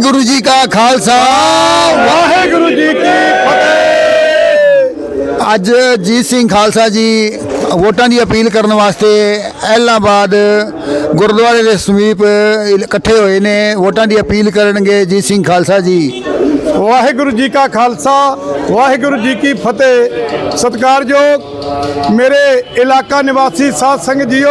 ਗੁਰੂ ਜੀ ਕਾ ਖਾਲਸਾ। ਵਾਹਿਗੁਰੂ ਜੀ ਕੀ ਫਤਿਹ। ਅੱਜ ਜੀਤ ਸਿੰਘ ਖਾਲਸਾ ਜੀ ਵੋਟਾਂ ਦੀ ਅਪੀਲ ਕਰਨ ਵਾਸਤੇ ਐਲਾਬਾਦ ਗੁਰਦੁਆਰੇ ਦੇ ਸਮੀਪ ਇਕੱਠੇ ਹੋਏ ਨੇ। ਵੋਟਾਂ ਦੀ ਅਪੀਲ ਕਰਨਗੇ ਜੀਤ ਸਿੰਘ ਖਾਲਸਾ ਜੀ। ਵਾਹਿਗੁਰੂ ਜੀ ਕਾ ਖਾਲਸਾ, ਵਾਹਿਗੁਰੂ ਜੀ ਕੀ ਫਤਿਹ। ਸਤਿਕਾਰਯੋਗ ਮੇਰੇ ਇਲਾਕਾ ਨਿਵਾਸੀ ਸਾਧ ਸੰਗਤ ਜੀਓ,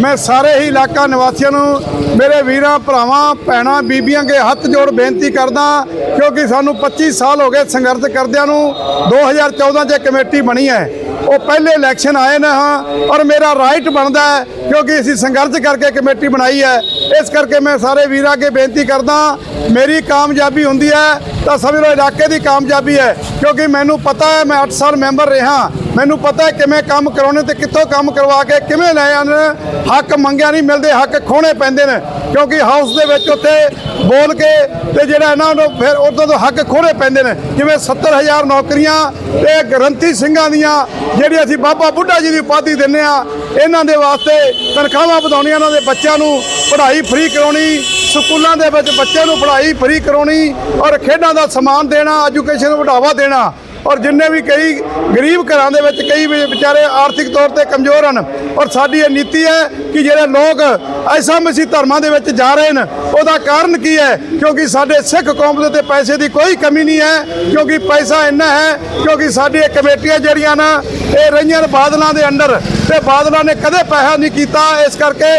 ਮੈਂ ਸਾਰੇ ਹੀ ਇਲਾਕਾ ਨਿਵਾਸੀਆਂ ਨੂੰ, ਮੇਰੇ ਵੀਰਾਂ, ਭਰਾਵਾਂ, ਭੈਣਾਂ, ਬੀਬੀਆਂ ਕੇ ਹੱਥ ਜੋੜ ਬੇਨਤੀ ਕਰਦਾ ਕਿਉਂਕਿ ਸਾਨੂੰ 25 ਸਾਲ ਹੋ ਗਏ ਸੰਘਰਸ਼ ਕਰਦਿਆਂ ਨੂੰ 2014 'ਚ ਇਹ ਕਮੇਟੀ ਬਣੀ ਹੈ। ਉਹ ਪਹਿਲੇ ਇਲੈਕਸ਼ਨ ਆਏ ਨੇ, ਹਾਂ, ਔਰ ਮੇਰਾ ਰਾਈਟ ਬਣਦਾ ਹੈ, ਕਿਉਂਕਿ ਅਸੀਂ ਸੰਘਰਸ਼ ਕਰਕੇ ਕਮੇਟੀ ਬਣਾਈ ਹੈ। ਇਸ ਕਰਕੇ ਮੈਂ ਸਾਰੇ ਵੀਰਾਂ ਅੱਗੇ ਬੇਨਤੀ ਕਰਦਾ ਮੇਰੀ ਕਾਮਯਾਬੀ ਹੁੰਦੀ ਹੈ, ਤਾਂ ਸਮਝ ਲਓ, ਇਲਾਕੇ ਦੀ ਕਾਮਯਾਬੀ ਹੈ, ਕਿਉਂਕਿ ਮੈਨੂੰ ਪਤਾ ਹੈ, ਮੈਂ 8 ਸਾਲ ਮੈਂਬਰ ਰਿਹਾ। ਮੈਨੂੰ ਪਤਾ ਕਿਵੇਂ ਕੰਮ ਕਰਾਉਣੇ ਤੇ ਕਿੱਥੋਂ ਕੰਮ ਕਰਵਾ ਕੇ ਕਿਵੇਂ ਲੈ ਆਉਣੇ ਹੱਕ ਮੰਗਿਆ ਨਹੀਂ ਮਿਲਦੇ, ਹੱਕ ਖੋਣੇ ਪੈਂਦੇ ਨੇ। ਕਿਉਂਕਿ ਹਾਊਸ ਦੇ ਵਿੱਚ ਉੱਥੇ ਬੋਲ ਕੇ ਤੇ ਜਿਹੜਾ ਇਹਨਾਂ ਨੂੰ ਫਿਰ ਉਦੋਂ ਤੋਂ ਹੱਕ ਖੋਣੇ ਪੈਂਦੇ ਨੇ। ਜਿਵੇਂ 70000 ਨੌਕਰੀਆਂ ਤੇ ਗਰੰਟੀ ਸਿੰਘਾਂ ਦੀਆਂ, ਜਿਹੜੀ ਅਸੀਂ ਬਾਬਾ ਬੁੱਢਾ ਜੀ ਦੀ ਉਪਾਧੀ ਦਿੰਨੇ ਆ ਇਹਨਾਂ ਦੇ ਵਾਸਤੇ ਤਨਖਾਹਾਂ ਵਧਾਉਣੀਆਂ, ਇਹਨਾਂ ਦੇ ਬੱਚਿਆਂ ਨੂੰ ਪੜ੍ਹਾਈ ਫ੍ਰੀ ਕਰਾਉਣੀ, ਸਕੂਲਾਂ ਦੇ ਵਿੱਚ ਬੱਚਿਆਂ ਨੂੰ ਪੜ੍ਹਾਈ ਫ੍ਰੀ ਕਰਾਉਣੀ ਔਰ ਖੇਡਾਂ ਦਾ ਸਮਾਨ ਦੇਣਾ ਐਜੂਕੇਸ਼ਨ ਨੂੰ ਵਧਾਵਾ ਦੇਣਾ। ਔਰ ਜਿੰਨੇ ਵੀ ਕਈ ਗਰੀਬ ਘਰਾਂ ਦੇ ਵਿੱਚ ਕਈ ਵਿਚਾਰੇ ਆਰਥਿਕ ਤੌਰ ਤੇ ਕਮਜ਼ੋਰ ਹਨ, ਔਰ ਸਾਡੀ ਇਹ ਨੀਤੀ ਹੈ ਕਿ ਜਿਹੜੇ ਲੋਕ ਐਸਾ ਮਸੀਹ ਧਰਮਾਂ ਦੇ ਵਿੱਚ ਜਾ ਰਹੇ ਨੇ ਉਹਦਾ ਕਾਰਨ ਕੀ ਹੈ? ਕਿਉਂਕਿ ਸਾਡੇ ਸਿੱਖ ਕੌਮ ਦੇ ਤੇ ਪੈਸੇ ਦੀ ਕੋਈ ਕਮੀ ਨਹੀਂ ਹੈ, ਕਿਉਂਕਿ ਪੈਸਾ ਇੰਨਾ ਹੈ, ਕਿਉਂਕਿ ਸਾਡੀ ਇਹ ਕਮੇਟੀਆਂ ਜਿਹੜੀਆਂ ਨਾ, ਇਹ ਰਹੀਆਂ ਨੇ ਬਾਦਲਾਂ ਦੇ ਅੰਡਰ। ਤੇ ਬਾਦਲਾਂ ਨੇ ਕਦੇ ਪੈਸਾ ਨਹੀਂ ਕੀਤਾ। ਇਸ ਕਰਕੇ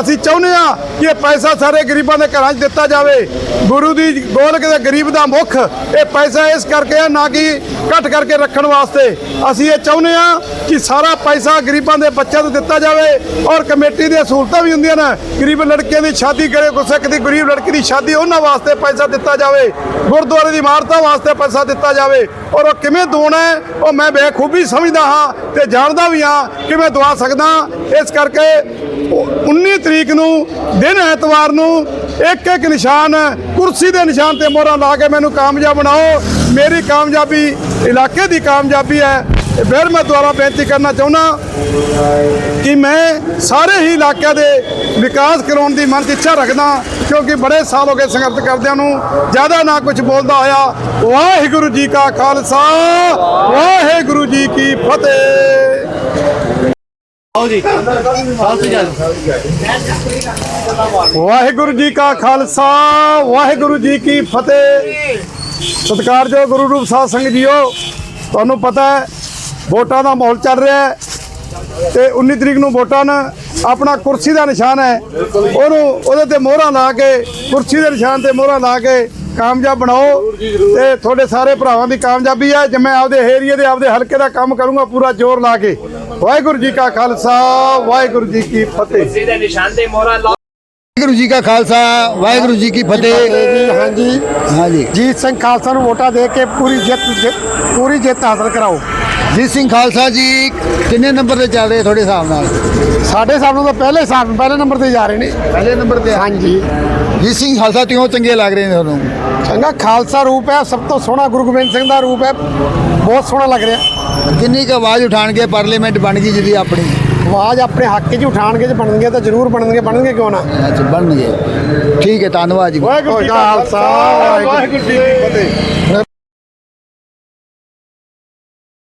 ਅਸੀਂ ਚਾਹੁੰਦੇ ਹਾਂ ਕਿ ਇਹ ਪੈਸਾ ਸਾਰੇ ਗਰੀਬਾਂ ਦੇ ਘਰਾਂ 'ਚ ਦਿੱਤਾ ਜਾਵੇ। ਗੁਰੂ ਦੀ ਗੋਲਕ ਦੇ ਗਰੀਬ ਦਾ ਮੁੱਖ ਇਹ ਪੈਸਾ ਇਸ ਕਰਕੇ ਹੈ, ਨਾ ਕਿ ਘੱਟ ਕਰਕੇ ਰੱਖਣ ਵਾਸਤੇ। ਅਸੀਂ ਇਹ ਚਾਹੁੰਦੇ ਹਾਂ ਕਿ ਸਾਰਾ ਪੈਸਾ ਗਰੀਬਾਂ ਦੇ ਬੱਚਿਆਂ ਨੂੰ ਦਿੱਤਾ ਜਾਵੇ ਔਰ ਕਮੇਟੀ ਦੀਆਂ ਸਹੂਲਤਾਂ ਵੀ ਹੁੰਦੀਆਂ ਨੇ। ਗਰੀਬ ਲੜਕੀਆਂ ਦੀ ਸ਼ਾਦੀ ਕਰੇ ਕੋਈ ਦੀ ਗਰੀਬ ਲੜਕੀ ਦੀ ਸ਼ਾਦੀ, ਉਹਨਾਂ ਵਾਸਤੇ ਪੈਸਾ ਦਿੱਤਾ ਜਾਵੇ। ਗੁਰਦੁਆਰੇ ਦੀ ਇਮਾਰਤਾਂ ਵਾਸਤੇ ਪੈਸਾ ਦਿੱਤਾ ਜਾਵੇ। ਔਰ ਉਹ ਕਿਵੇਂ ਦੇਣਾ ਹੈ, ਉਹ ਮੈਂ ਬੇਖੂਬੀ ਸਮਝਦਾ ਹਾਂ ਤੇ ਜਾਣਦਾ ਵੀ ਹਾਂ ਕਿਵੇਂ ਦਵਾ ਸਕਦਾ। ਇਸ ਕਰਕੇ 19 ਤਰੀਕ ਨੂੰ, ਦਿਨ ਐਤਵਾਰ ਨੂੰ ਇੱਕ ਇੱਕ ਨਿਸ਼ਾਨ, ਕੁਰਸੀ ਦੇ ਨਿਸ਼ਾਨ ਤੇ ਮੋਹਰਾਂ ਲਾ ਕੇ ਮੈਨੂੰ ਕਾਮਯਾਬ ਬਣਾਓ। ਮੇਰੀ ਕਾਮਯਾਬੀ ਇਲਾਕੇ ਦੀ ਕਾਮਯਾਬੀ ਹੈ। ਫਿਰ ਮੈਂ ਦੁਆਰਾ ਬੇਨਤੀ ਕਰਨਾ ਚਾਹੁੰਦਾ ਕਿ ਮੈਂ ਸਾਰੇ ਹੀ ਇਲਾਕਿਆਂ ਦੇ ਵਿਕਾਸ ਕਰਾਉਣ ਦੀ ਮਨ 'ਚ ਇੱਛਾ ਰੱਖਦਾ ਕਿਉਂਕਿ ਬੜੇ ਸਾਲ ਹੋ ਗਏ ਸੰਘਰਸ਼ ਕਰਦਿਆਂ ਨੂੰ, ਜ਼ਿਆਦਾ ਨਾ ਕੁਝ ਬੋਲਦਾ ਹੋਇਆ। ਵਾਹਿਗੁਰੂ ਜੀ ਕਾ ਖਾਲਸਾ, ਵਾਹਿਗੁਰੂ ਜੀ ਕੀ ਫਤਿਹ। ਆਓ ਜੀ ਸਾਲ ਤੋਂ ਵਾਹਿਗੁਰੂ ਜੀ ਕਾ ਖਾਲਸਾ, ਵਾਹਿਗੁਰੂ ਜੀ ਕੀ ਫਤਿਹ। ਸਤਿਕਾਰਯੋਗ ਗੁਰੂ ਰੂਪ ਸਾਧ ਸੰਗਤ ਜੀਓ, ਤੁਹਾਨੂੰ ਪਤਾ ਹੈ, ਵੋਟਾਂ ਦਾ ਮਾਹੌਲ ਚੱਲ ਰਿਹਾ ਹੈ। ਤੇ 19 ਤਰੀਕ ਨੂੰ ਵੋਟਾਂ ਨੇ ਆਪਣਾ ਕੁਰਸੀ ਦਾ ਨਿਸ਼ਾਨ ਹੈ। ਉਹਨੂੰ, ਉਹਦੇ ਤੇ ਮੋਹਰਾਂ ਲਾ ਕੇ, ਕੁਰਸੀ ਦੇ ਨਿਸ਼ਾਨ ਤੇ ਮੋਹਰਾਂ ਲਾ ਕੇ ਕਾਮਯਾਬ ਬਣਾਓ। ਤੇ ਤੁਹਾਡੇ ਸਾਰੇ ਭਰਾਵਾਂ ਦੀ ਕਾਮਯਾਬੀ ਹੈ, ਜੇ ਮੈਂ ਆਪਦੇ ਏਰੀਏ ਦੇ, ਆਪਦੇ ਹਲਕੇ ਦਾ ਕੰਮ ਕਰੂੰਗਾ, ਪੂਰਾ ਜ਼ੋਰ ਲਾ ਕੇ। ਵਾਹਿਗੁਰੂ ਜੀ ਕਾ ਖਾਲਸਾ ਵਾਹਿਗੁਰੂ ਜੀ ਕੀ ਫਤਿਹ। ਸਿੱਧੇ ਨਿਸ਼ਾਨ ਤੇ ਮੋਹਰਾ ਲਾ ਵਾਹਿਗੁਰੂ ਜੀ ਕਾ ਖਾਲਸਾ ਵਾਹਿਗੁਰੂ ਜੀ ਕੀ ਫਤਿਹ। ਜੀ ਹਾਂਜੀ। ਹਾਂਜੀ। ਜੀਤ ਸਿੰਘ ਖਾਲਸਾ ਨੂੰ ਵੋਟਾਂ ਦੇ ਕੇ ਪੂਰੀ ਜਿੱਤ ਜਿੱਤ- ਪੂਰੀ ਜਿੱਤ ਹਾਸਲ ਕਰਾਓ। ਜੀਤ ਸਿੰਘ ਖਾਲਸਾ ਜੀ ਕਿੰਨੇ ਨੰਬਰ ਤੇ ਚੱਲ ਰਹੇ ਤੁਹਾਡੇ ਹਿਸਾਬ ਨਾਲ? ਸਾਡੇ ਸਾਹਮਣੇ ਤਾਂ ਪਹਿਲੇ ਸਾਹਮਣੇ ਪਹਿਲੇ ਨੰਬਰ ਤੇ ਜਾ ਰਹੇ ਨੇ। ਪਹਿਲੇ ਨੰਬਰ ਤੇ ਹਾਂਜੀ। ਜੀਤ ਸਿੰਘ ਖਾਲਸਾ ਕਿਉਂ ਚੰਗੇ ਲੱਗ ਰਹੇ ਨੇ ਤੁਹਾਨੂੰ? ਚੰਗਾ ਖਾਲਸਾ ਰੂਪ ਹੈ ਸਭ ਤੋਂ ਸੋਹਣਾ ਗੁਰੂ ਗੋਬਿੰਦ ਸਿੰਘ ਦਾ ਰੂਪ ਹੈ ਬਹੁਤ ਸੋਹਣਾ ਲੱਗ ਰਿਹਾ। ਕਿੰਨੀ ਕੁ ਆਵਾਜ਼ ਉਠਾਣਗੇ ਪਾਰਲੀਮੈਂਟ ਬਣ ਗਈ ਜਿਹਦੀ ਆਪਣੀ? ਆਵਾਜ਼ ਆਪਣੇ ਹੱਕ 'ਚ ਉਠਾਣਗੇ ਜੇ ਬਣਨਗੇ ਤਾਂ ਜ਼ਰੂਰ ਬਣਨਗੇ ਬਣਨਗੇ ਕਿਉਂ ਨਾ? ਅੱਛਾ ਬਣਨਗੇ। ਠੀਕ ਹੈ ਧੰਨਵਾਦ ਜੀ। ਵਾਹਿਗੁਰੂ ਜੀ ਖਾਲਸਾ ਵਾਹਿਗੁਰੂ ਜੀ ਫਤਿਹ।